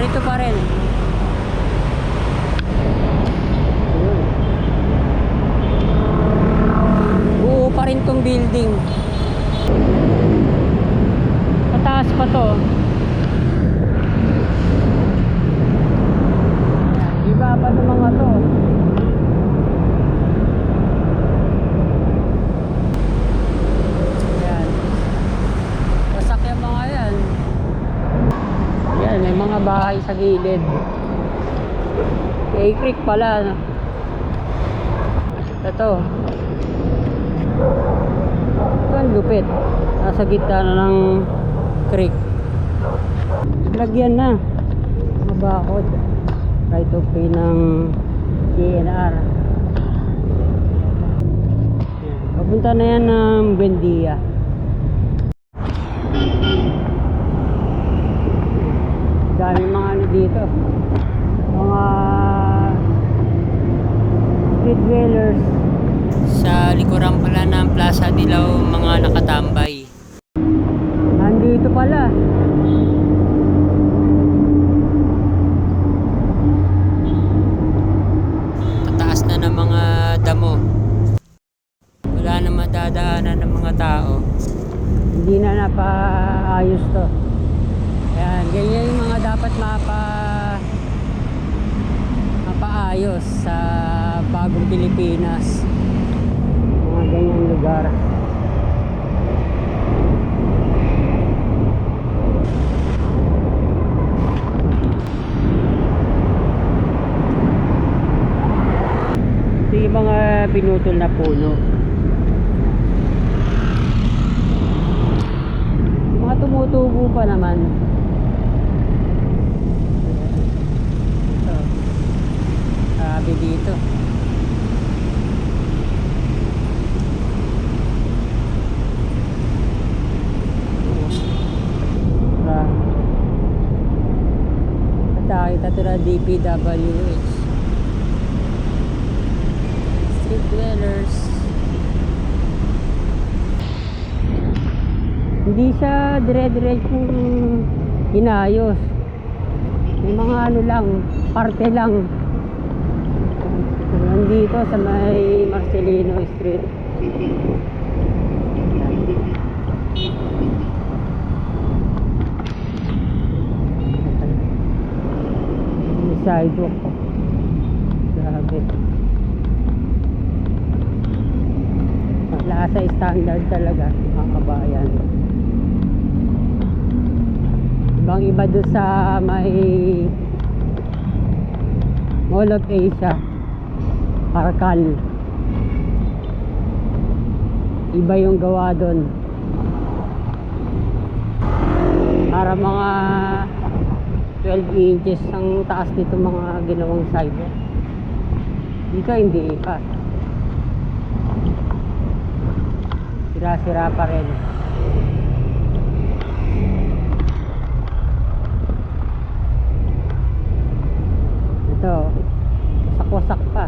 Ganito pa rin. Buo pa rin tong building. Mataas pa to. Iba pa ng mga to. Yan. Wasak yung mga yan. Yan, may mga bahay sa gilid. Kay creek pala. Ito. Ang lupit. Nasa gitna na ng creek. Lagyan na. Mabakod. Right of way ng DNR. Papunta na yan ng Buendia. Dami mga ano dito. Mga street dwellers. Sa likuran pala ng Plaza Dilaw, mga nakatambay. Mga pinutol na puno. Mga tumutubo pa naman. Ito. Sabi dito. Nakita ito na DPWH. Street dwellers. Hindi siya dire-diretsong inayos. May mga ano lang, parte lang. Nandito sa may Marcelino Street. Sidewalk. Wala sa standard talaga, mga kabayan. Ibang iba doon sa may Mall of Asia. Parkal. Iba yung gawa doon. Para mga 12 inches ang taas nito mga ginawang sidewalk. Dito hindi pa. Sira-sira pa rin. Ito, wasak-wasak pa.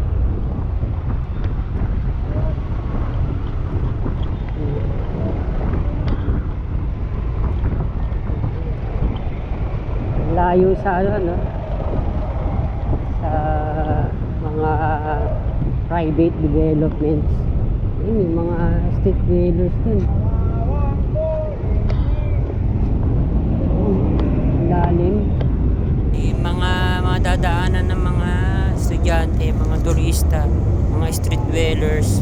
Layo sa ano, no? Sa mga private developments. Ayun, yung mga street dwellers dun. Lalim. Mga, mga dadaanan ng mga estudyante, mga turista, mga street dwellers.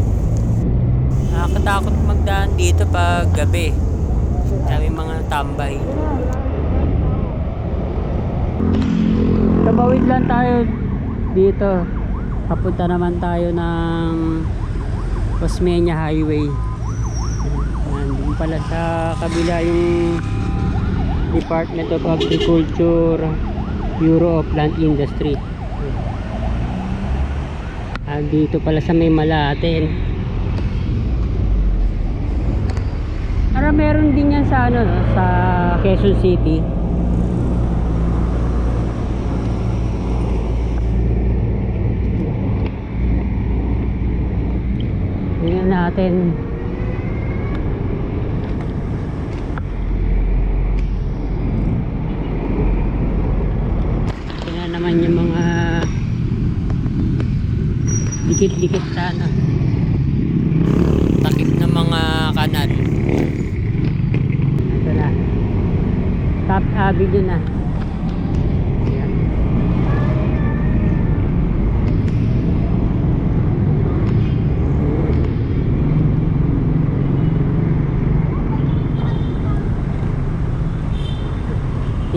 Nakakatakot magdaan dito pag gabi. Dami mga tambay. Tabawid lang tayo dito. Papunta naman tayo ng Osmeña Highway. Ayan, doon pala sa kabila yung Department of Agriculture Bureau of Land Industry. Ah, dito pala sa may Malate. Para meron din yan sa ano no, sa Quezon City. Tingnan natin. naman yung mga dikit-dikit sa ano. Takip ng mga kanal. Ito na. Top Avenue na. Ayan.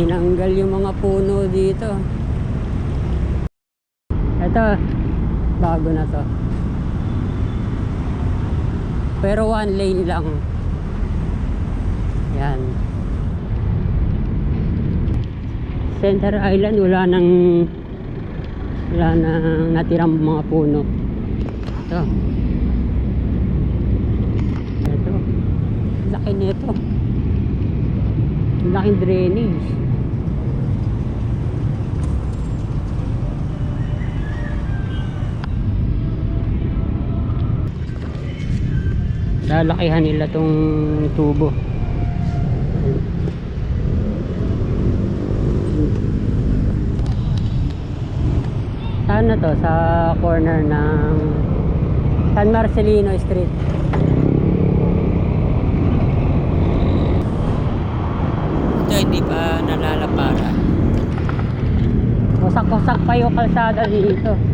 Tinanggal yung mga puno dito. Ito, bago na to. Pero one lane lang. Yan. Center Island, wala nang wala nang natirang mga puno. Ito. Ito. Laki nito. Laking drainage. Lalakihan nila tong tubo. Saan na to? sa corner ng San Marcelino Street. Ito hindi pa nalalapara wasak-wasak pa yung kalsada dito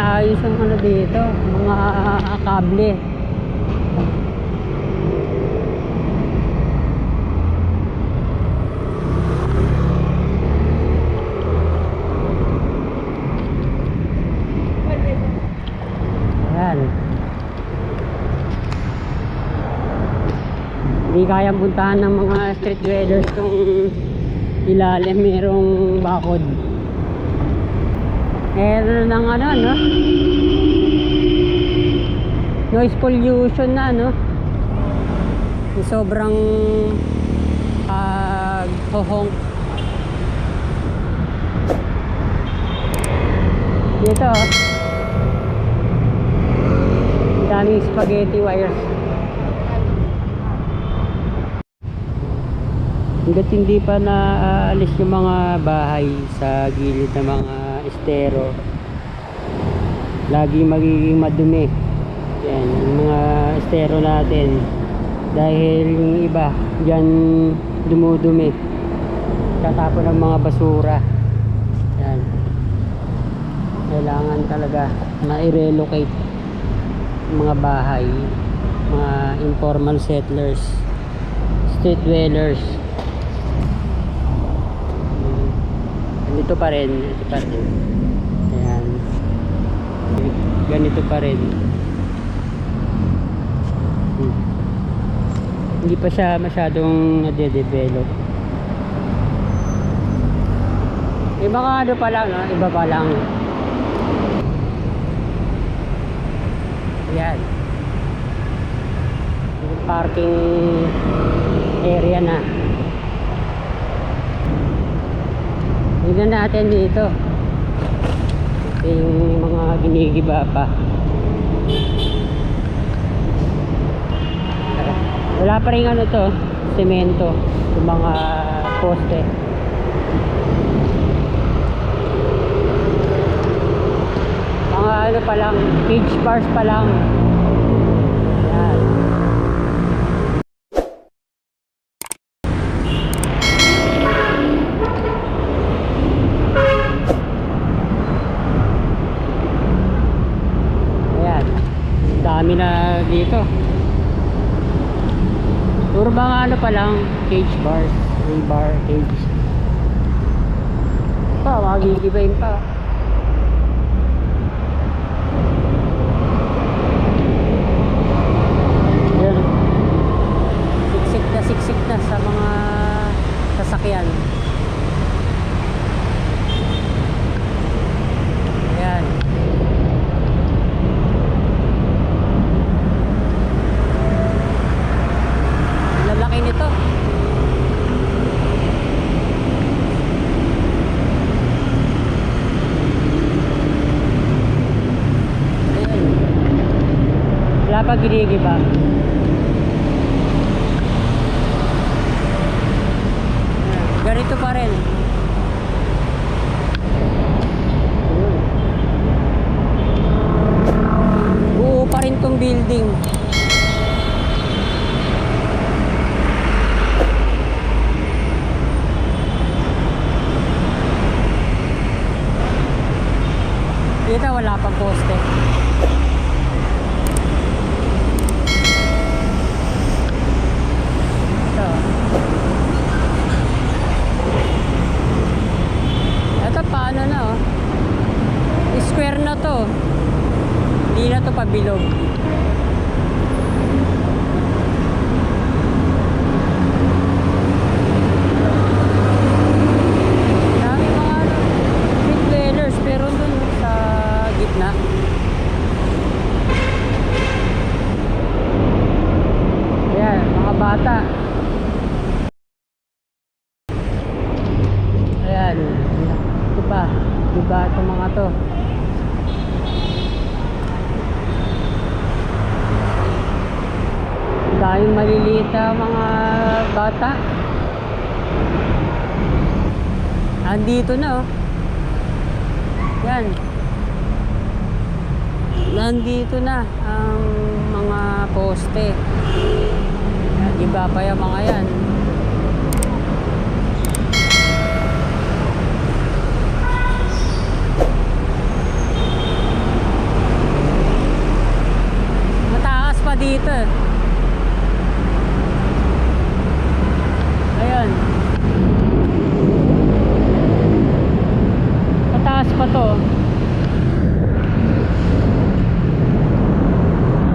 Ay, naayos yung ano dito, mga kable. Hindi kayang puntahan ng mga street dwellers kung ilalim merong bakod. Meron ng ano, no? Noise pollution na, no? Sobrang pag hohong. Dito, oh. Daming spaghetti wires. Hanggat hindi pa naaalis yung mga bahay sa gilid ng mga estero, lagi magiging madumi. Yan, yung mga estero natin. Dahil yung iba, dyan dumudumi. Tatapon ng mga basura. Yan. Kailangan talaga na-relocate yung mga bahay, mga informal settlers, street dwellers. Ganito pa rin ito pa rin. Ayan. Ganito pa rin. Hmm. hindi pa siya masyadong nade-develop. Iba ka ano pa lang no? iba pa lang. Ayan. Parking area na Tignan natin dito. Ito yung mga ginigiba pa. Wala pa rin ano to, semento. Yung mga poste. Mga ano pa lang, cage bars pa lang. Yan. Ayan. Dami na dito. Puro mga ano pa lang, cage bars, rebar, cage. Pa, magigibayin pa. Siksik na siksik na sa mga sasakyan. Ayan. Lalaki nito. Pa ginigiba. Ayan, Ganito pa rin. Ayun. Buo pa rin tong building. Dito wala pang poste. Ito. Ito paano na oh. Square na to. Hindi na to pabilog. Dami mga ano, street dwellers pero dun sa gitna. Ayan, mga bata. Ayan. Ito pa. Diba itong mga to? Daming maliliit mga bata. Andito na oh. Yan. Nandito na ang mga poste. Iba pa yung mga yan. Mataas pa dito eh. Ayan. Mataas pa to.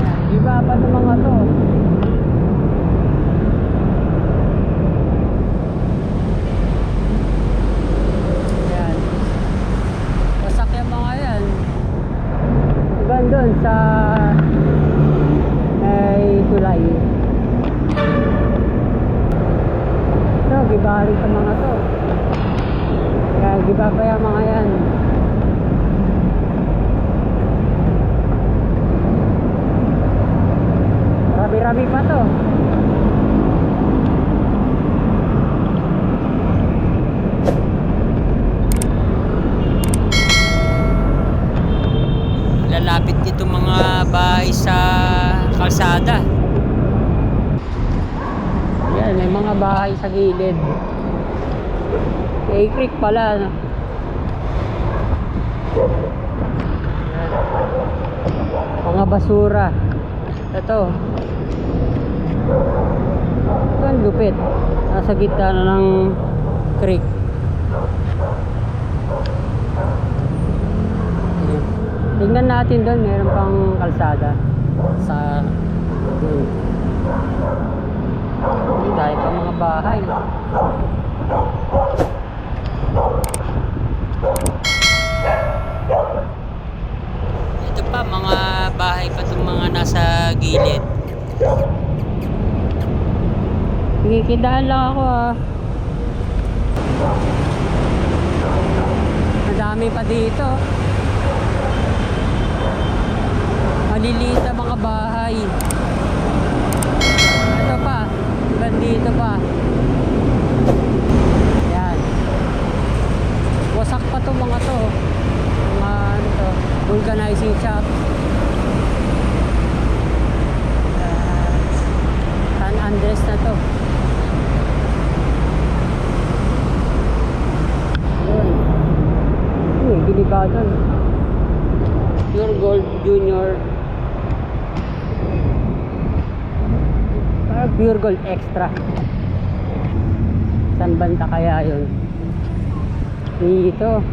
Ayan, Iba pa ng mga to. Ayan. Wasak yung mga yan. Hanggang doon sa ay tulay. Rin sa mga to. Kaya giba pa yung mga yan. Rabi-rabi pa to. Lalapit dito mga bahay sa kalsada. Yan, may mga bahay sa gilid. Kay Creek pala. no? Mga basura. Ito. Ito ang lupit. Nasa gitna na ng creek. Tingnan natin doon, meron pang kalsada sa doon. Ay, dahil pa mga bahay. Ito pa, mga bahay pa itong mga nasa gilid. Kikidaan lang ako ah. Madami pa dito. Maliliit na mga bahay. Ito pa. Hanggang dito pa. Yan. Wasak pa to mga to. Mga ano to. Vulcanizing shop. Ah, San Andres na to. Yun. Uy, giniba doon. Pure Gold Junior. Parang Pure Gold Extra. San banta kaya yun? Dito.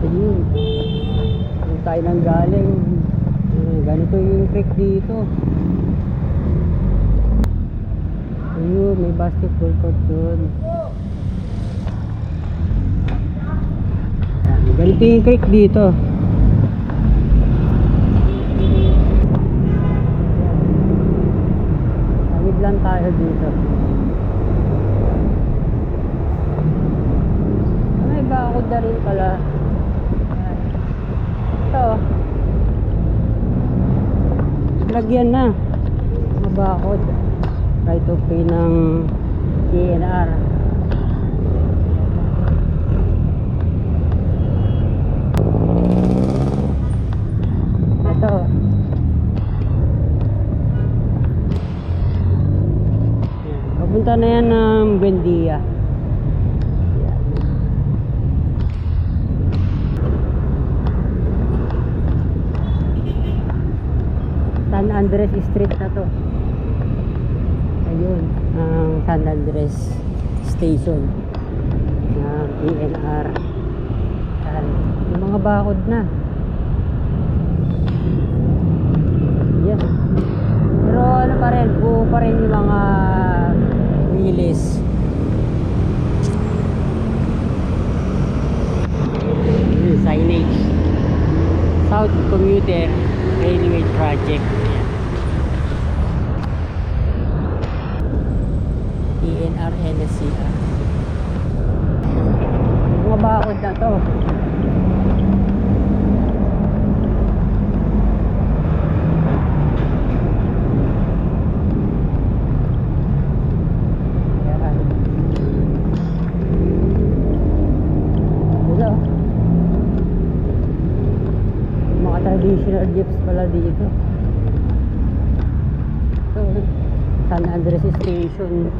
Ayun. Doon tayo nang galing. Ah, Ganito yung creek dito. Ayun, may basketball court doon. Ganito yung creek dito. lang tayo dito. Ano May bakod na rin pala. Ito. Lagyan na. Mabakod. Right of way ng DNR. Buendia. San Andres Street na to. Ayun, ang San Andres Station ng. Yan. Yung mga bakod na. Yan. Pero ano pa rin, buo pa rin yung mga release. Yung signage. South Commuter Railway Project. Ayan. ENR NSCR. Mga bakod na to. Ayan. Hello. Mga traditional jeeps pala dito. So, San Andres Station.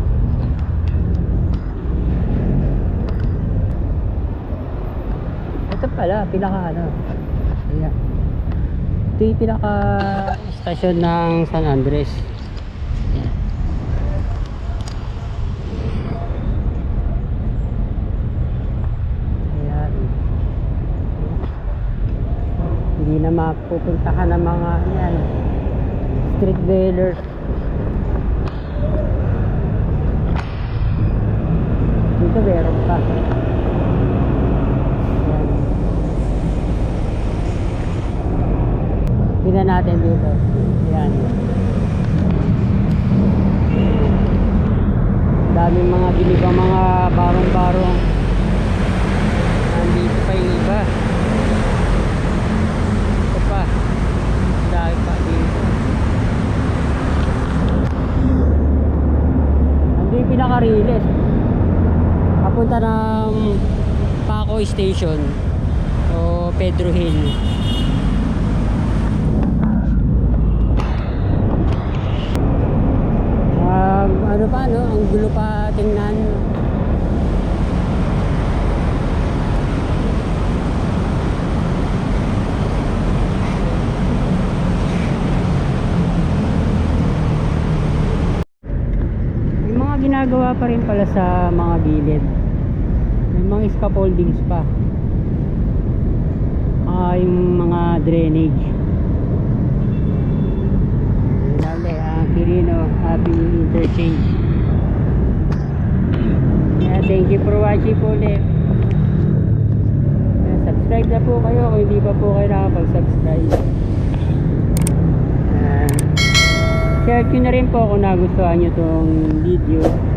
Ito pala, pinaka ano. Ayan. Ito yung pinaka stasyon ng San Andres. Ayan. Ayan. Hindi na mapupuntahan ng mga yan, street dwellers. Dito meron pa. Ayan. Tingnan natin dito. Ayan. Daming mga binibang mga barong-barong. Nandito pa yung iba. Ito pa. Dahil pa dito. Nandito yung pinaka-release. Papunta ng Paco Station o Pedro Hill. Um, ano pa no? Ang gulo pa tingnan. Ginagawa pa rin pala sa mga gilid. May mga scaffoldings pa. Ah, yung mga drainage. Dali, ang Quirino Happy Interchange. Yeah, thank you for watching po ulit. Yeah, subscribe na po kayo kung hindi pa po kayo nakapag-subscribe. Ayan. share nyo na rin po kung nagustuhan nyo itong video.